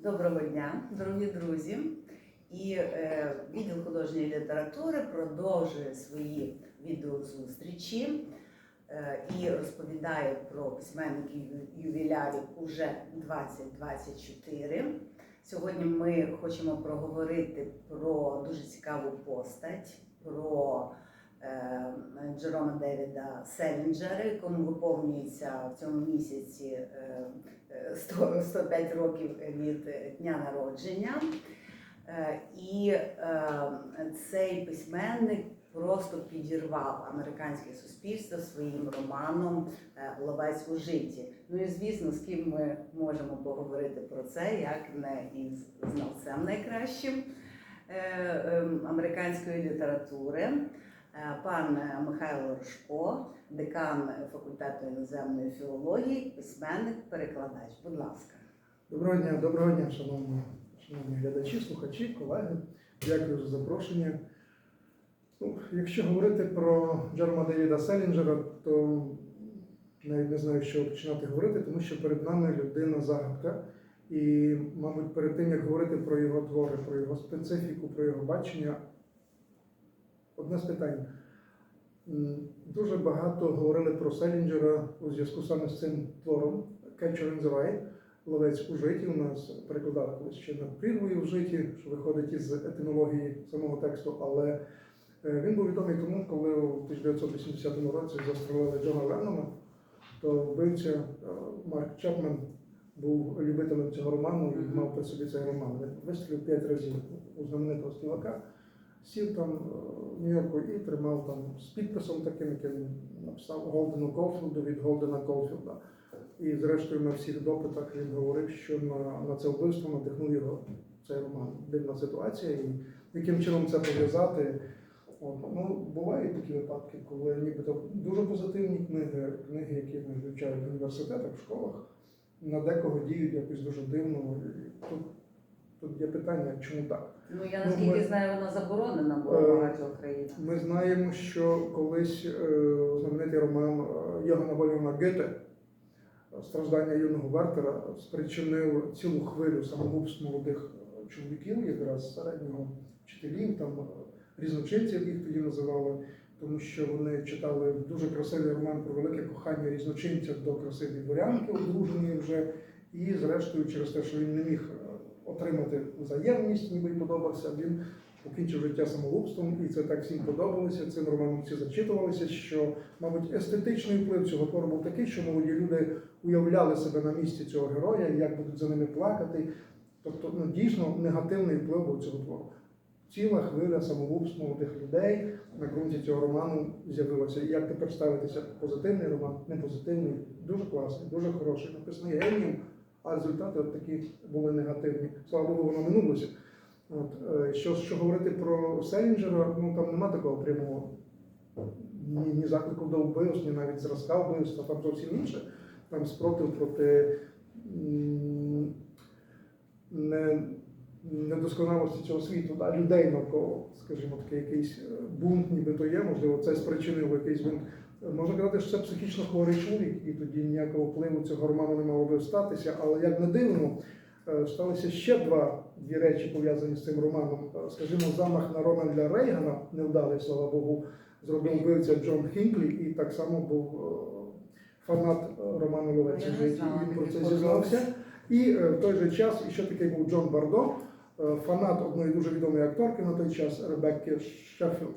Доброго дня, дорогі друзі. І е, відділ художньої літератури продовжує свої відеозустрічі е, і розповідає про письменників ювілярів уже 2024. Сьогодні ми хочемо проговорити про дуже цікаву постать, про Джерома Девіда Селінджера, якому виповнюється в цьому місяці е, е, 100, 105 років від дня народження. Е, І е, цей письменник просто підірвав американське суспільство своїм романом е, Ловець у житті. Ну і звісно, з ким ми можемо поговорити про це, як не із знавцем найкращим е, е, американської літератури. Е, Пан Михайло Рожко, декан факультету іноземної філології, письменник, перекладач. Будь ласка. Доброго дня, доброго дня, шановні, шановні глядачі, слухачі, колеги. Дякую за запрошення. Ну, якщо говорити про Джерома Девіда Селінджера, то навіть не знаю, що починати говорити, тому що перед нами людина загадка. І, мабуть, перед тим, як говорити про його твори, про його специфіку, про його бачення, одне з питань. Дуже багато говорили про Селінджера у зв'язку саме з цим твором Catcher in the Rye. Ловець у житті у нас перекладали колись ще на прірвою в житті, що виходить із етимології самого тексту, але е, він був відомий тому, коли у 1980 році застрелили Джона Леннона, то вбивця е, Марк Чепмен був любителем цього роману і мав при собі цей роман. Він вистрілив п'ять разів у знаменитого співака, сів там е, в Нью-Йорку і тримав там з підписом таким, яким написав Голдену Колфілду від Голдена Колфілда. І зрештою на всіх допитах він говорив, що на, на це вбивство надихнув його цей роман. Дивна ситуація, і яким чином це пов'язати. Ну, бувають такі випадки, коли нібито дуже позитивні книги, книги, які ми вивчають в університетах, в школах, на декого діють якось дуже дивно. Тут є питання, чому так. Ну я Ну, наскільки ми- знаю, вона заборонена була Е, в багатьох країнах. Ми знаємо, що колись е, знаменитий роман е, Йогана Вольфгана Гете страждання юного Вертера спричинив цілу хвилю самогубств молодих е, чоловіків, якраз середнього вчителів, там е, різночинців їх тоді називали, тому що вони читали дуже красивий роман про велике кохання різночинця до красивої дворянки, одруженої вже, і зрештою, через те, що він не міг е, отримати взаємність, ніби подобався, він покінчив життя самогубством, і це так всім подобалося. Цим романом всі зачитувалися, що, мабуть, естетичний вплив цього твору був такий, що молоді люди уявляли себе на місці цього героя, як будуть за ними плакати. Тобто, ну, дійсно негативний вплив був цього твору. Ціла хвиля самогубств молодих людей на ґрунті цього роману з'явилася. Як тепер ставитися позитивний роман, не позитивний, дуже класний, дуже хороший, написаний генієм, а результати от такі були негативні. Слава Богу, воно минулося. От, е, що, що говорити про Селінджера, ну там нема такого прямого ні, ні заклику до вбивств, ні навіть зразка вбивства, там зовсім інше. Там спротив проти не, недосконалості цього світу, да, людей навколо, скажімо, такий якийсь бунт, нібито є, можливо, це спричинило якийсь бунт. Можна казати, що це психічно хворий чоловік, і тоді ніякого впливу цього роману не мало би статися. Але як не дивно, е, сталися ще два дві речі пов'язані з цим романом. Е, Скажімо, замах на Рональда Рейгана, невдалий, слава Богу, зробив вбивця Джон Хінклі, і так само був е, фанат роману Ловець Я не у житті. знала Він про це зізнався. І в той же час ще такий був Джон Бардо, фанат одної дуже відомої акторки на той час Ребекки Шеффілд.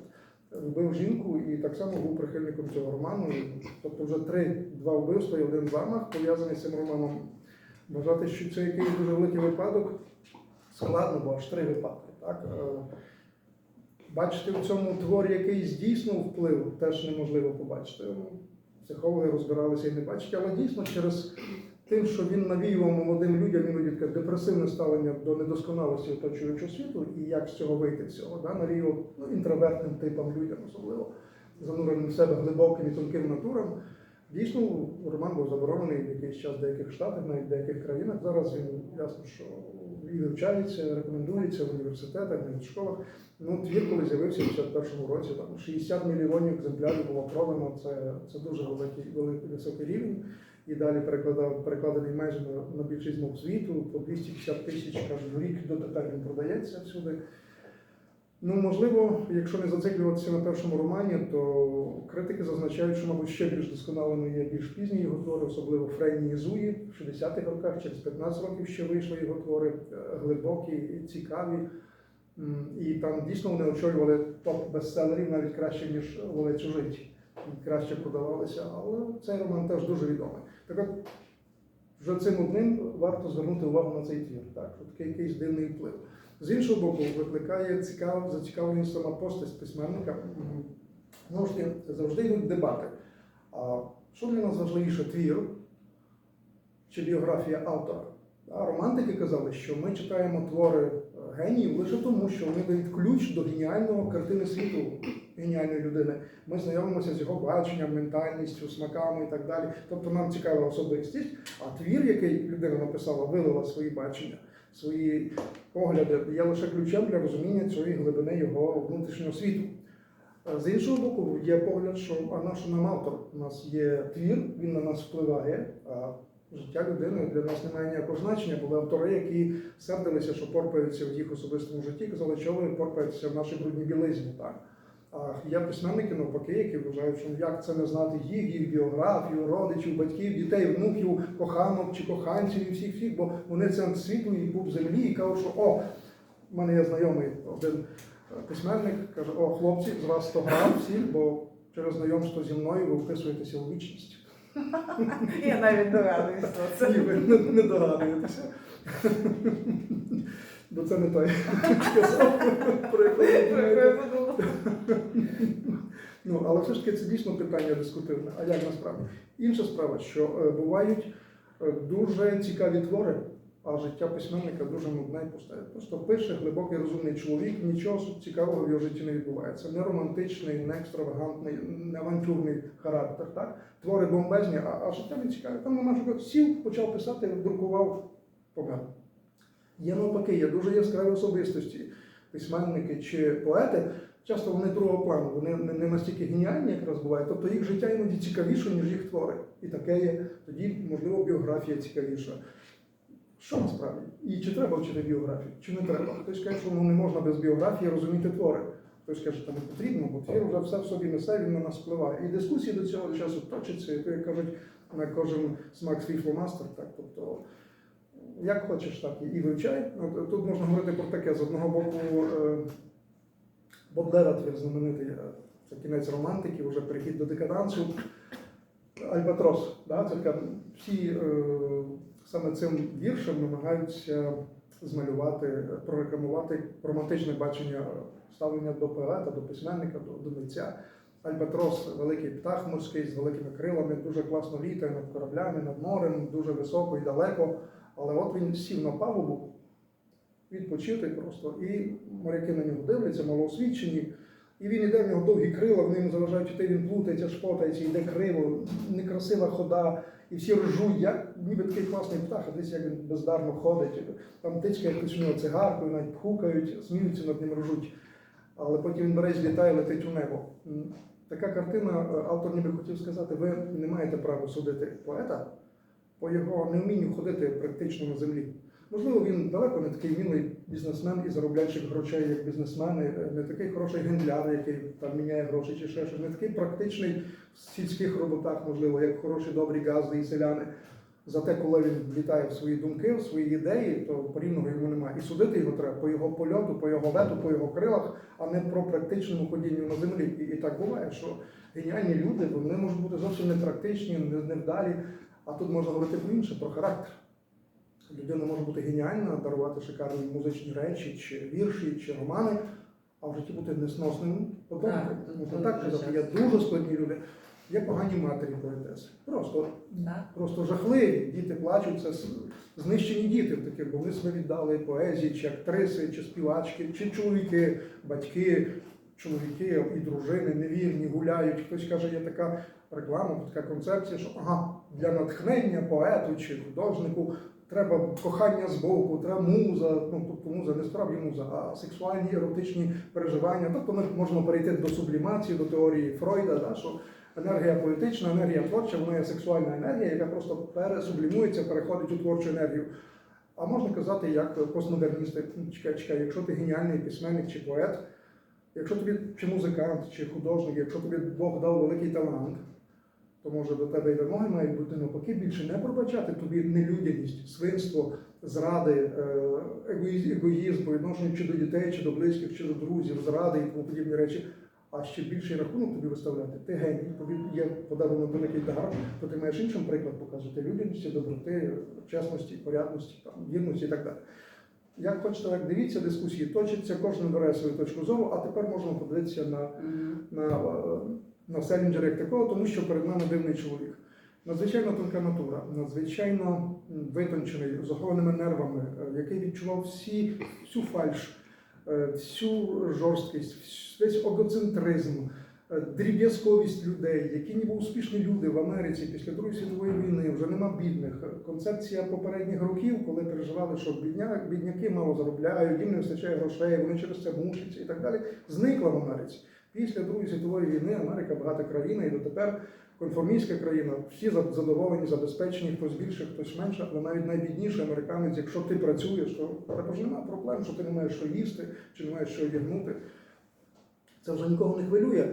Вбив жінку і так само був прихильником цього роману. Тобто вже три два вбивства і один замах пов'язаний з цим романом. Вважати, що це якийсь дуже великий випадок, складно, бо аж три випадки. Так? Е, Бачити в цьому творі якийсь дійсно вплив теж неможливо побачити. Психологи розбиралися і не бачать, але дійсно через тим, що він навіював молодим людям іноді таке депресивне ставлення до недосконалості оточуючого світу, і як з цього вийти цього, да? навіював ну, інтровертним типам людям, особливо зануреним в себе глибоким і тонким натурам. Дійсно, роман був заборонений в якийсь час в деяких штатах, навіть в деяких країнах. Зараз він ясно, що і вивчається, рекомендується в університетах, в школах. Ну, твір, коли з'явився в 51-му році, там 60 мільйонів екземплярів було продано. Це, це дуже великий, великий високий рівень. І далі перекладав, перекладений майже на, на більшість мов світу, по 250 тисяч каже, в рік дотепер він продається всюди. Ну, можливо, якщо не зациклюватися на першому романі, то критики зазначають, що, мабуть, ще більш досконалими є більш пізні його твори, особливо Фрейні і Зуї в 60-х роках, через 15 років ще вийшли його твори, е, глибокі, цікаві. І там дійсно вони очолювали топ бестселерів навіть краще, ніж воли чужиті. Краще продавалися, але цей роман теж дуже відомий. Так от, вже цим одним варто звернути увагу на цей твір. Так, такий якийсь дивний вплив. З іншого боку, викликає цікав, зацікавленість сама постать письменника. Знову ж таки, завжди йдуть дебати. А що для нас важливіше твір чи біографія автора? А романтики казали, що ми читаємо твори геніїв лише тому, що вони дають ключ до геніального картини світу геніальної людини. Ми знайомимося з його баченням, ментальністю, смаками і так далі. Тобто нам цікава особистість, а твір, який людина написала, вилила свої бачення, свої погляди, є лише ключем для розуміння цієї глибини його внутрішнього світу. З іншого боку, є погляд, що а наш нам автор? У нас є твір, він на нас впливає, а життя людини для нас не має ніякого значення. Були автори, які сердилися, що порпаються в їх особистому житті, казали, що ви порпаєтеся в нашій брудній білизні. Так? Є письменники навпаки, які вважають, що як це не знати їх, їх біографію, родичів, батьків, дітей, внуків, коханок чи коханців і всіх всіх, бо вони це світу і пуп землі, і кажуть, що о, в мене є знайомий один е, письменник, каже, о, хлопці, з вас 100 грам всіх, бо через знайомство зі мною ви вписуєтеся у вічність. Я навіть догадуюсь про Ні, ви не догадуєтеся. Бо це не той сказав, про якого ви Про яку думаєте. я подумала. Ну, але все ж таки це дійсно питання дискутивне. А як насправді? Інша справа, що е, бувають е, дуже цікаві твори, а життя письменника дуже нудне і пусте. Просто пише глибокий розумний чоловік, нічого цікавого в його житті не відбувається. Не романтичний, не екстравагантний, не авантюрний характер. Так? Твори бомбезні, а, а життя не цікаве. Там нема що сів, почав писати, друкував, помер. Є навпаки, є дуже яскраві особистості, письменники чи поети. Часто вони другого плану, вони не, настільки геніальні, як раз бувають. Тобто їх життя іноді цікавіше, ніж їх твори. І таке є. Тоді, можливо, біографія цікавіша. Що насправді? І чи треба вчити біографію, чи не треба? Хтось каже, що ну, не можна без біографії розуміти твори. Хтось каже, що не потрібно, бо твір вже все в собі несе, він на нас впливає. І дискусії до цього часу точаться, і то, як кажуть, на кожен смак свій фломастер. Так? Тобто, як хочеш, так і вивчай. От, тут можна говорити про таке. З одного боку, е, Бодлера твір знаменитий, е, це кінець романтики, вже перехід до декадансу. Альбатрос. Да? Це така, всі е, саме цим віршем намагаються змалювати, прорекламувати романтичне бачення ставлення до поета, до письменника, до, до митця. Альбатрос великий птах морський з великими крилами, дуже класно літає над кораблями, над морем, дуже високо і далеко. Але от він сів на палубу відпочити просто, і моряки на нього дивляться, малоосвічені. І він іде, в нього довгі крила, вони йому заважають йти, він плутається, шпотається, йде криво, некрасива хода, і всі ржуть, як ніби такий класний птах, а десь як він бездарно ходить. Там тичкає хтось в нього цигаркою, навіть пхукають, сміються над ним ржуть. Але потім він бере, злітає, летить у небо. Така картина, е, автор ніби хотів сказати, ви не маєте права судити поета по його невмінню ходити практично на землі. Можливо, він далеко не такий вмілий бізнесмен і заробляючи грошей як бізнесмени, е, не такий хороший гендляр, який там міняє гроші чи ще щось, не такий практичний в сільських роботах, можливо, як хороші добрі газди і селяни. Зате, коли він влітає в свої думки, в свої ідеї, то порівного йому немає. І судити його треба по його польоту, по його лету, по його крилах, а не про практичному ходінню на землі. І, і так буває, що геніальні люди вони можуть бути зовсім не практичні, не- невдалі. А тут можна говорити про інше, про характер. Людина може бути геніальна, дарувати шикарні музичні речі, чи вірші, чи романи, а в житті бути несносним подонком. Можна так казати. Є дуже складні люди. Є погані матері поетеси. Просто, просто жахливі. Діти плачуть, це знищені діти такі, бо вони себе віддали поезії, чи актриси, чи співачки, чи чоловіки, батьки, чоловіки і дружини невірні, гуляють. Хтось каже, є така реклама, така концепція, що ага, для натхнення поету чи художнику треба кохання з боку, треба муза. Ну тобто муза не справді муза, а сексуальні еротичні переживання. Тобто ми можемо перейти до сублімації, до теорії Фройда, да, що енергія поетична, енергія творча, вона є сексуальна енергія, яка просто пересублімується, переходить у творчу енергію. А можна казати, як постмодерністи, «Ну, чекай, чекай, якщо ти геніальний письменник чи поет, якщо тобі чи музикант, чи художник, якщо тобі Бог дав великий талант, то може до тебе і вимоги мають бути навпаки більше не пробачати тобі нелюдяність, свинство, зради, е, егоїзм, по відношенню чи до дітей, чи до близьких, чи до друзів, зради і тому подібні речі. А ще більший рахунок тобі виставляти. Ти геній, тобі є подарунок великий дар, то ти маєш іншим приклад показувати людяності, доброти, чесності, порядності, там, вірності і так далі. Як хочете, так дивіться, дискусії точаться, кожен бере свою точку зору, а тепер можна подивитися на на, на Селінджера як такого, тому що перед нами дивний чоловік. Надзвичайно тонка натура, надзвичайно витончений, з охованими нервами, е, який відчував всі, всю фальш, е, всю жорсткість, весь егоцентризм, е, дріб'язковість людей, які ніби успішні люди в Америці після Другої світової війни, вже нема бідних. Е, Концепція попередніх років, коли переживали, що бідня, бідняки мало заробляють, їм не вистачає грошей, вони через це мучаться і так далі, зникла в Америці. Після Другої світової війни Америка багата країна, і дотепер конформістська країна. Всі задоволені, забезпечені, хтось більше, хтось менше, але навіть найбідніший американець, якщо ти працюєш, то в тебе ж немає проблем, що ти не маєш що їсти чи не маєш що одягнути. Це вже нікого не хвилює.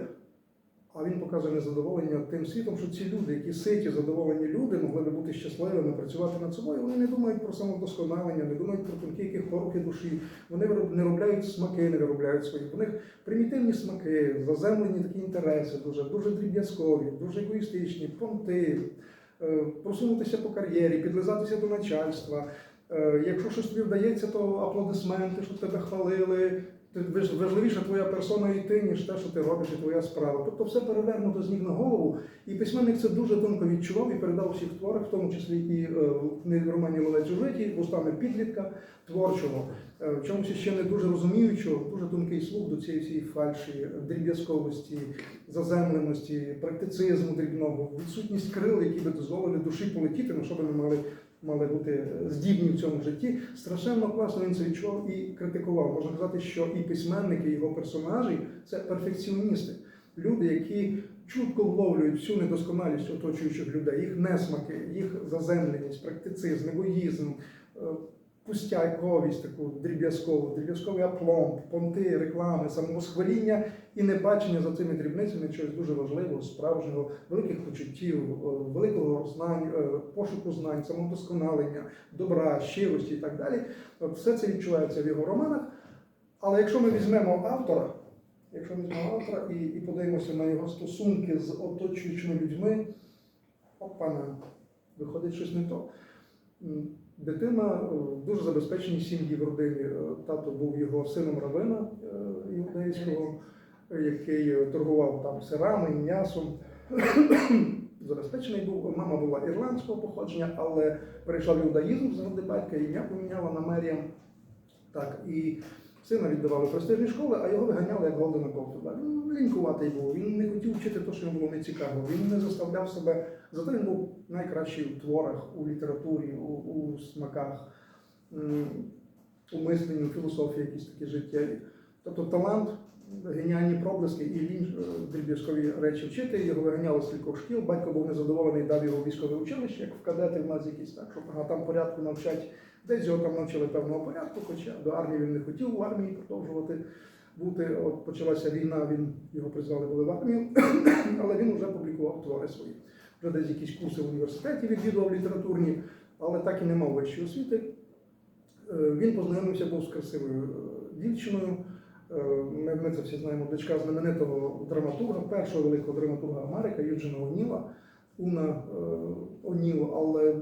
А він показує незадоволення тим світом, що ці люди, які ситі, задоволені люди, могли би бути щасливими, працювати над собою. Вони не думають про самовдосконалення, не думають про тонкі які поруки душі. Вони не робляють смаки, не виробляють свої. У них примітивні смаки, заземлені такі інтереси, дуже, дуже дріб'язкові, дуже егоїстичні, понти, е, просунутися по кар'єрі, підлизатися до начальства. Е, Якщо щось тобі вдається, то аплодисменти, щоб тебе хвалили. Важливіша твоя персона і ти, ніж те, що ти робиш, і твоя справа. Тобто все перевернуто з ніг на голову. І письменник це дуже тонко відчував і передав у всіх творах, в тому числі і е, в книгі романі Ловець у житті, вустами підлітка творчого, е, в чомусь ще не дуже розуміючого, дуже тонкий слух до цієї всієї фальші, дріб'язковості, заземленості, практицизму дрібного, відсутність крил, які би дозволили душі полетіти, на що би ми мали мали бути здібні в цьому житті. Страшенно класно він це відчував і критикував. Можна казати, що і письменники, і його персонажі це перфекціоністи, люди, які чутко вловлюють всю недосконалість оточуючих людей, їх несмаки, їх заземленість, практицизм, егоїзм. Пустяковість, таку дріб'язкову, дріб'язковий апломб, понти, реклами, самовосхваління і небачення за цими дрібницями чогось дуже важливого, справжнього, великих почуттів, е, великого знань, е, пошуку знань, самовдосконалення, добра, щирості і так далі. От все це відчувається в його романах. Але якщо ми візьмемо автора, якщо ми візьмемо автора і, і подивимося на його стосунки з оточуючими людьми, опана, виходить щось не то. Дитина е, в дуже забезпеченій сім'ї в родині. Е, Тато був його сином равина е, іудейського, е, який е, торгував там сирами, м'ясом. Забезпечений був. Мама була ірландського походження, але перейшла в іудаїзм заради батька, ім'я поміняла на Меріам. Так, і сина віддавали в престижні школи, а його виганяли як Голдена Ковтуда. Він лінькуватий був, він не хотів вчити те, що йому було нецікаво. Він не заставляв себе. Зато він був найкращий у творах, у літературі, у, у смаках, у мисленні, у філософії, якісь такі життєві. Тобто талант, геніальні проблиски і лінь е, дріб'язкові речі вчити. Його виганяли з кількох шкіл. Батько був незадоволений, дав його військове училище, як в кадети в нас якісь так, що там порядку навчать. Десь його там навчили певного порядку, хоча до армії він не хотів в армії продовжувати бути. От почалася війна, він його призвали були в армію, але він вже публікував твори свої. Вже десь якісь курси в університеті відвідував літературні, але так і не мав вищої освіти. Е, Він познайомився був з красивою е, дівчиною. Е, Ми, ми це всі знаємо, дочка знаменитого драматурга, першого великого драматурга Америки, Юджина Оніла, Уна е, Оніл, але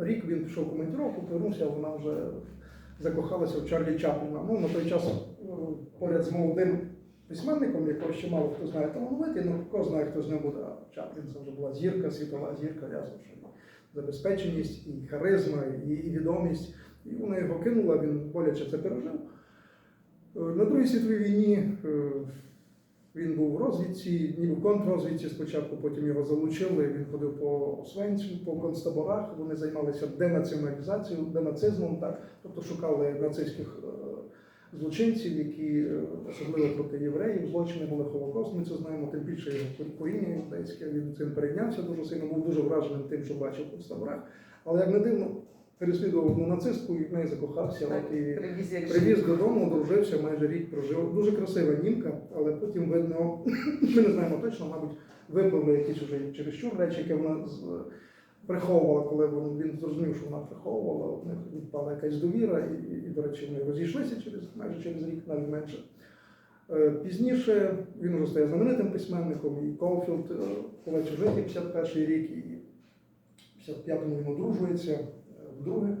рік він пішов в командировку, повернувся, вона вже закохалася в Чарлі Чапліна. Ну, на той час е, поряд з молодим письменником, якого ще мало хто знає талановитий, ну хто знає, хто з ним буде. Чаплін це вже була зірка, світова зірка, ясно, що забезпеченість, і харизма, і, і відомість. І вона його кинула, він боляче це пережив. Е, На Другій світовій війні е, він був в розвідці, ніби в контррозвідці спочатку, потім його залучили. Він ходив по Освенцю, по концтаборах. Вони займалися денаціоналізацією, денацизмом, так, тобто шукали нацистських е, злочинців, які е, особливо проти євреїв, злочини були Холокост. Ми це знаємо, тим більше його коріння. Він цим перейнявся дуже сильно, був дуже враженим тим, що бачив в таборах. Але як не дивно, переслідував одну нацистку і в неї закохався. Так, От і привіз Привіз додому, одружився, майже рік прожив. Дуже красива німка, але потім видно, ми не знаємо точно, мабуть, випливли якісь уже чересчур речі, які вона з- приховувала, коли він, він зрозумів, що вона приховувала. У них відпала якась довіра, і, і, і, до речі, вони розійшлися через майже через рік, навіть менше. Е, Пізніше він вже стає знаменитим письменником, і Колфілд е, полече життя 51 рік, і в 55-му він одружується е, вдруге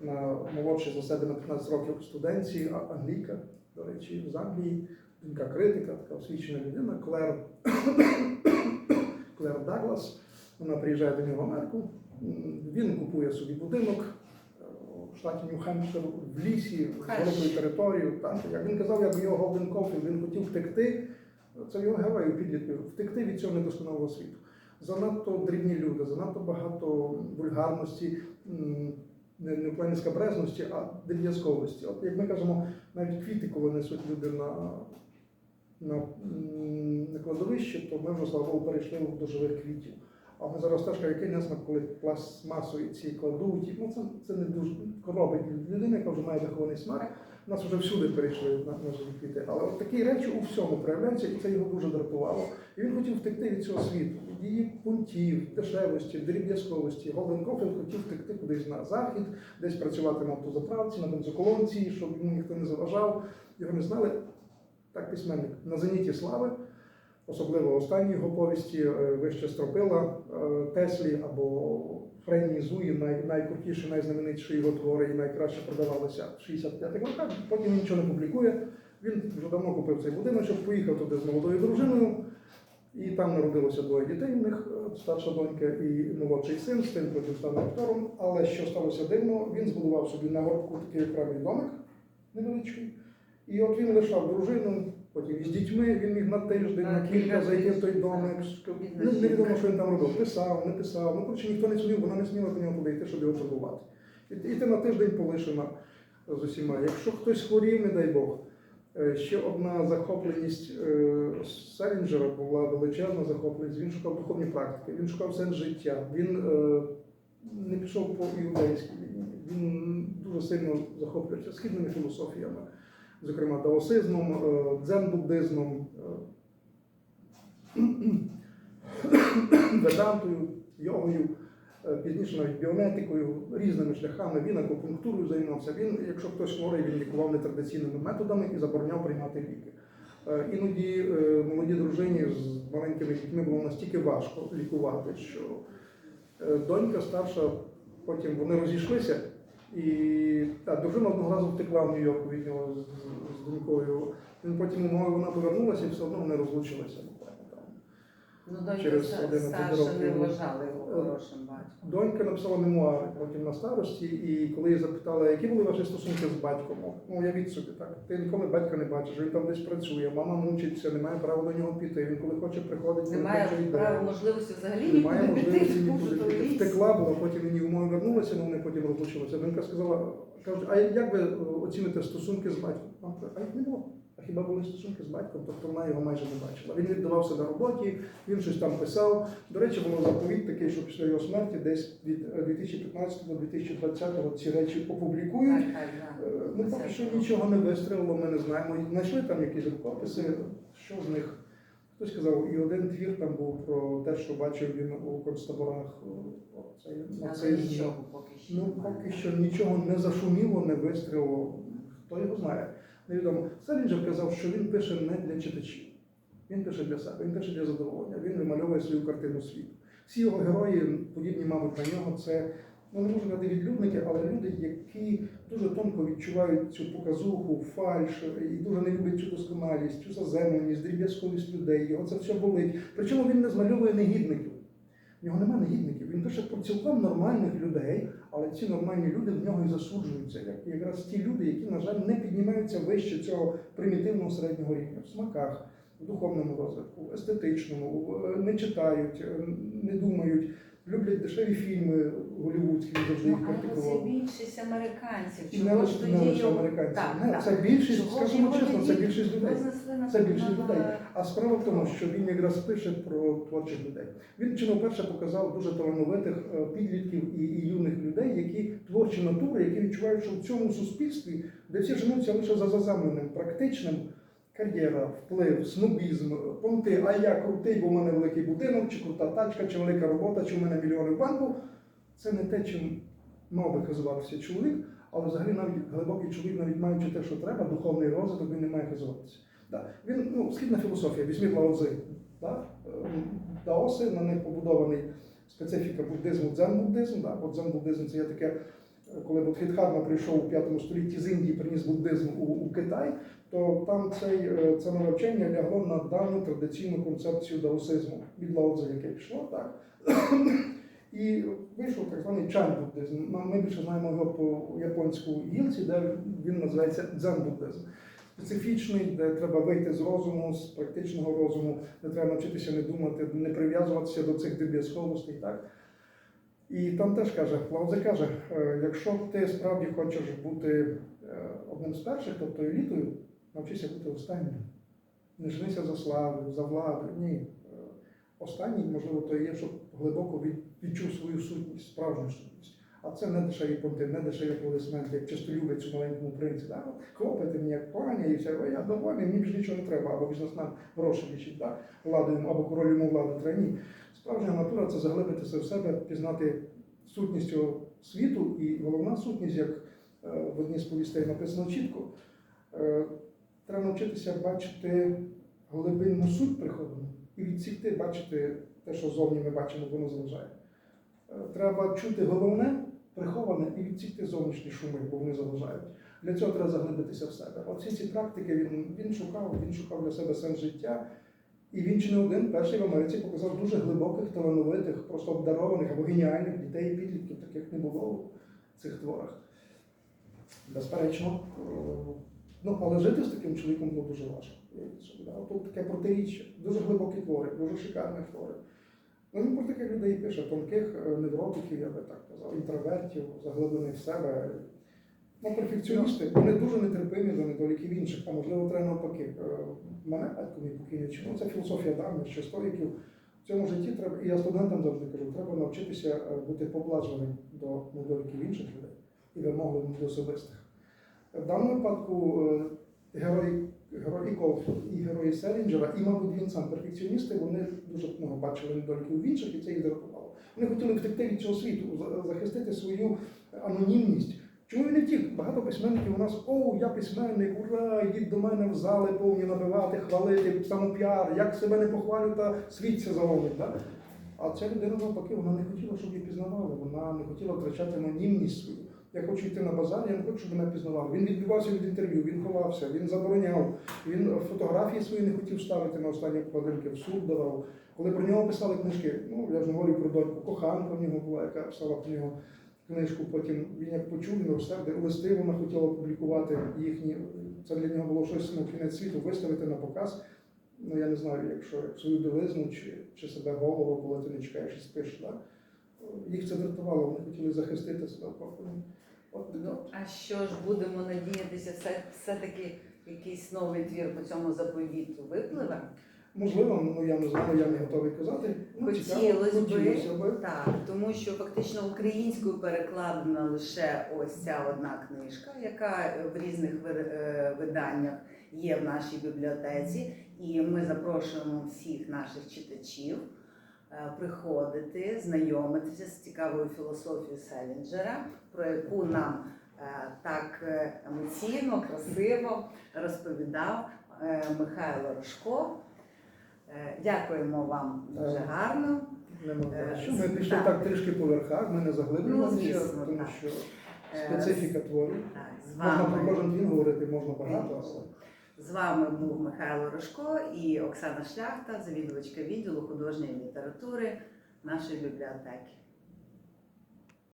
на молодше за себе на 15 років студентці, а- англійка, до речі, з Англії, жінка критика, така освічена людина, Клер, Клер Даглас. Вона приїжджає до нього в Америку. Він купує собі будинок е, в штаті Нью-Хемпшир, в лісі, Хай. великою територією. Як він казав, як його Голден Кофі, він хотів втекти. Це його герої підлітків, втекти від цього недосконалого світу. Занадто дрібні люди, занадто багато вульгарності, не, не в плані скабрезності, а дріб'язковості. От як ми кажемо, навіть квіти, коли несуть люди на, на, на кладовище, то ми вже слава Богу перейшли до живих квітів. А ми зараз теж який несмак, коли пластмасові ці кладуть. і, Ну це, це не дуже коробить людина, яка вже має вихований смак. Нас вже всюди перейшли на, на живі квіти. Але от такі речі у всьому проявляються, і це його дуже дратувало. І він хотів втекти від цього світу, її пунктів, дешевості, дріб'язковості. Голден Кофін хотів втекти кудись на захід, десь працювати на автозаправці, на бензоколонці, щоб йому ніхто не заважав. Його не знали. Так, письменник на зеніті слави, особливо останні його повісті е, Вище стропила е, Теслі або Френні Зуї, най, найкрутіші, найзнаменитіші його твори і найкраще продавалися в 65-х роках. Потім він нічого не публікує. Він вже давно купив цей будиночок, поїхав туди з молодою дружиною, і там народилося двоє дітей. У них е, старша донька і молодший син, син потім стане актором. Але що сталося дивно, він збудував собі на горбку такий окремий домик невеличкий. І от він лишав дружину, потім із дітьми, він міг на тиждень, на кілька зайти в той домик. Ну, невідомо, що він там робив. Писав, не писав. Ну, коротше, ніхто не смів, вона не сміла до нього туди йти, щоб його турбувати. І ти на тиждень полишена з усіма. Якщо хтось хворів, не дай Бог. Е, Ще одна захопленість е, Селінджера була величезна захопленість. Він шукав духовні практики, він шукав сенс життя. Він е, не пішов по іудейськи. Він дуже сильно захоплюється східними філософіями, зокрема даосизмом, дзен-буддизмом, ведантою, йогою, пізніше навіть біонетикою, різними шляхами. Він акупунктурою займався. Він, якщо хтось хворий, він лікував нетрадиційними методами і забороняв приймати ліки. Е, Іноді е, молоді дружині з маленькими дітьми було настільки важко лікувати, що е, донька старша, потім вони розійшлися, і та, дружина одного разу втекла в Нью-Йорку від нього з, з- донькою. Він потім умовив, вона повернулася і все одно вони розлучилися. Ну, донька через ста- 11 старша не років. вважала його хорошим батьком. Донька написала мемуари потім на старості, і коли її запитала, які були ваші стосунки з батьком, ну уявіть собі, так, ти ніколи батька не бачиш, він там десь працює, мама мучиться, немає права до нього піти. Він коли хоче приходить, коли Немає хоче йде. права можливості взагалі Немає нікуди піти, можливості тому нікуди що то ліс. Втекла була, потім він її умови вернулися, але вони потім розлучилися. Донька сказала, кажуть, а як ви е, оціните стосунки з батьком? А їх не було. А хіба були стосунки з батьком? Тобто вона його майже не бачила. Він віддавався на роботі, він щось там писав. До речі, було заповіт такий, що після його смерті десь від е, 2015 до 2020 ці речі опублікують. Е, Ну, поки що нічого не вистрілило, ми не знаємо. Знайшли там якісь рукописи, що з них. Хтось сказав, і один твір там був про те, що бачив він у концтаборах. Оцей, Але нічого поки що. ну, поки що нічого не зашуміло, не вистрілило. Хто його знає? Невідомо. Селінджер казав, що він пише не для читачів. Він пише для себе, він пише для задоволення, він вимальовує свою картину світу. Всі його герої, подібні, мабуть, на нього, це ну не можу сказати відлюдники, але люди, які дуже тонко відчувають цю показуху, фальш і дуже не люблять цю досконалість, цю заземленість, дріб'язковість людей. Його це все болить. Причому він не змальовує негідників. В нього немає негідників. Він пише про цілком нормальних людей, але ці нормальні люди в нього і засуджуються. Як якраз ті люди, які, на жаль, не піднімаються вище цього примітивного середнього рівня в смаках, в духовному розвитку, в естетичному, не читають, е, не думають, люблять дешеві фільми, голівудські завжди їх Ну, але це більшість американців. Чого не лише його- американців. Так, так. Це більшість, скажімо чесно, це більшість людей. Це більшість людей. А справа в тому, що він якраз пише про творчих людей. Він чи не вперше показав дуже талановитих е, підлітків і, і юних людей, які творчі натури, які відчувають, що в цьому суспільстві, де всі женуться лише за заземленим, практичним. Кар'єра, вплив, снобізм, понти, а я крутий, бо в мене великий будинок, чи крута тачка, чи велика робота, чи в мене мільйони в банку. Це не те, чим мав би хизуватися чоловік, але взагалі навіть глибокий чоловік, навіть маючи те, що треба, духовний розвиток, він не має хизуватися. Да. Він, ну, східна філософія, візьміть Лаози. Да? Ем, Даоси, на них побудований специфіка буддизму, дзен-буддизм. Да? Бо дзен-буддизм це є таке, е, коли Бодхідхарма прийшов у 5 столітті з Індії, приніс буддизм у, у Китай, то там цей, е, це навчання лягло на дану традиційну концепцію даосизму від Лаодзи, яке пішло, так. І вийшов так званий чан буддизм. Ми- більше знаємо його по японську гілці, де він називається дзен буддизм. Специфічний, де треба вийти з розуму, з практичного розуму, де треба навчитися не думати, не прив'язуватися до цих дріб'язковостей. Так? І там теж каже, Лаозе каже, е, якщо ти справді хочеш бути е, одним з перших, тобто елітою, навчися бути останнім. Не женися за славою, за владою. Ні. Е, Останній, можливо, то є, щоб глибоко відчув свою сутність, справжню сутність. А це не дешеві понти, не дешеві аплодисменти, як чистолюбець у маленькому принці. Да? Хлопайте мені як погані, і все, «Ой, я довольний, мені більше нічого не треба, або бізнесмен гроші лічить, да? владу йому, або король йому владу треба. Ні. Справжня натура це заглибитися в себе, пізнати сутність цього світу, і головна сутність, як е, в одній з повістей написано чітко, е, треба навчитися бачити глибинну суть приховану і відсікти, бачити те, що зовні ми бачимо, воно заважає. Е, Треба чути головне, приховане і відсікти зовнішні шуми, бо вони заважають. Для цього треба заглибитися в себе. Оці ці практики він, він шукав, він шукав для себе сенс життя. І він чи не один перший в Америці показав дуже глибоких, талановитих, просто обдарованих або геніальних дітей і підлітків, таких не було в цих творах. Безперечно. е, Ну, але жити з таким чоловіком було дуже важко. да. Тут таке протиріччя, дуже глибокі твори, дуже шикарні твори. Ну, він про таких людей пише, тонких е, невротиків, я би так казав, інтровертів, заглиблених в себе. Ну, перфекціоністи, вони дуже нетерпимі до недоліків інших, а можливо, треба навпаки. Е, Мене батько мій покійний ну, це філософія давня, що стоїків. В цьому житті треба, і я студентам завжди кажу, треба навчитися е, бути поблажливим до недоліків інших людей і вимогливим до особистих. В даному випадку е, герої, герої і герої Селінджера, і, мабуть, він сам перфекціоністи, вони дуже много бачили недоліків в інших, і це їх дратувало. Вони хотіли втекти від цього світу, захистити свою анонімність. Чому він не втік? Багато письменників у нас, о, я письменник, ура, йдіть до мене в зали повні набивати, хвалити, самопіар, як себе не похвалю, та світ це заломить. Да? А ця людина навпаки, вона не хотіла, щоб її пізнавали, вона не хотіла втрачати анонімність свою. Я хочу йти на базар, я не хочу, щоб мене пізнавали. Він відбивався від інтерв'ю, він ховався, він забороняв, він фотографії свої не хотів ставити на останні вкладинки, в суд давав. Коли про нього писали книжки, ну я ж говорю про доньку, коханка в нього була, яка писала про нього книжку. Потім він як почув, він розсердив, листи вона хотіла опублікувати їхні. Це для нього було щось на кінець світу виставити на показ. Ну я не знаю, якщо як свою білизну чи, чи себе голову, коли ти не чекаєш і спиш. Да? Їх це дратувало, вони хотіли захистити себе Ну, а що ж будемо надіятися, все, все-таки якийсь новий твір по цьому заповіту випливе? Можливо, ну я не знаю, я не готовий казати. Ну, хотілося би. Так, тому що фактично українською перекладена лише ось ця одна книжка, яка в різних е, виданнях є в нашій бібліотеці, і ми запрошуємо всіх наших читачів приходити, знайомитися з цікавою філософією Селінджера, про яку нам е, так е, емоційно, красиво розповідав е, Михайло Рожко. Е, Дякуємо вам дуже гарно. Е. Ми пішли так. трішки по верхах, ми не заглиблювалися, Ну, тому що Е, специфіка творів. Можна про кожен твір говорити, можна багато, з вами був Михайло Рожко і Оксана Шляхта, завідувачка відділу художньої літератури нашої бібліотеки.